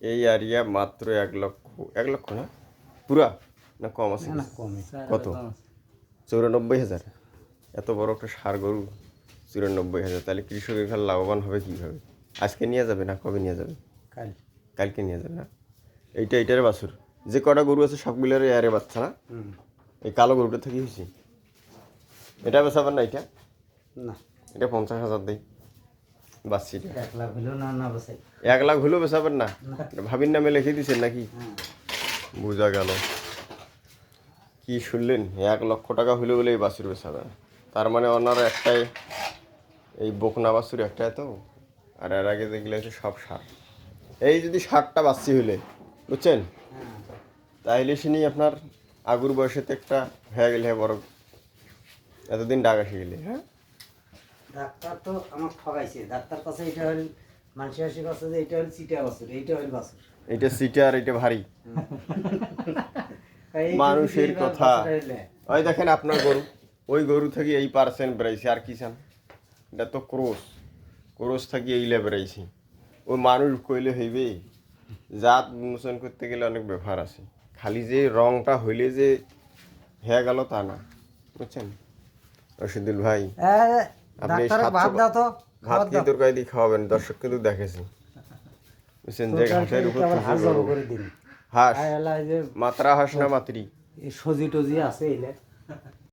এই এরিয়া মাত্র এক লক্ষ এক লক্ষ না? পুরা? না কম আছে? না কমে কত? চৌরানব্বই হাজার? এত বড় একটা সার গরু? চুরানব্বই হাজার। তাহলে কৃষকের খাল লাভবান হবে কীভাবে? আজকে নিয়ে যাবে না? কবে নিয়ে যাবে? কাল। কালকে নিয়ে যাবে না? এইটা এইটার বাছুর। যে কটা গরু আছে সবগুলোর এয়ারে বাচ্চা না? এই কালো গরুটা থেকে হয়েছি? এটা বেচাবেন না এটা? না। এটা পঞ্চাশ হাজার দেই বাচ্চিটা এক লাখ হলেও না না ভাবির নামে লিখে দিচ্ছেন নাকি? হ্যাঁ। বোঝা গেল। কি শুনলেন? এক লক্ষ টাকা হলে বলে এই বাছুর বেচাবে তার মানে ওনার একটাই এই বকনা বাছুর একটাই তো। আর এর আগে দেখলে হচ্ছে সব সার। এই যদি ষাটটা বাচ্চি হইলে বুঝছেন? হ্যাঁ। তাইলে শুনি আপনার আগুর বয়সেতে একটা হয়ে গেলে বড় এতদিন ডাকা শিখলে হ্যাঁ? ডাক্তার তো আমার ঠগাইছে। ডাক্তার কাছে এটা হল মানুষের হাসি কাছে যে এটা হল চিটা বাছুর এইটা হল বাছুর। এইটা সিটা আর এটা ভারী। মানুষের কথা। ওই দেখেন আপনার গরু ওই গরু থেকে এই পার্সেন্ট বেড়াইছে। আর কি চান? এটা তো ক্রোস। ক্রোস থেকে এইলে বেড়াইছি। ওই মানুষ কইলে হইবে জাত উন্মোচন করতে গেলে অনেক ব্যাপার আছে। খালি যে রংটা হইলে যে হয়ে গেল তা না। বুঝছেন? রশিদুল ভাই। এ, আপনি ভাত দাও তো ভাত কি তরকারি দিয়ে খাওয়াবেন দর্শক কিন্তু দেখেছি বুঝছেন যে ঘাসের উপর হাঁস মাত্রা হাঁস না মাতৃ। সজি টজি আছে এলে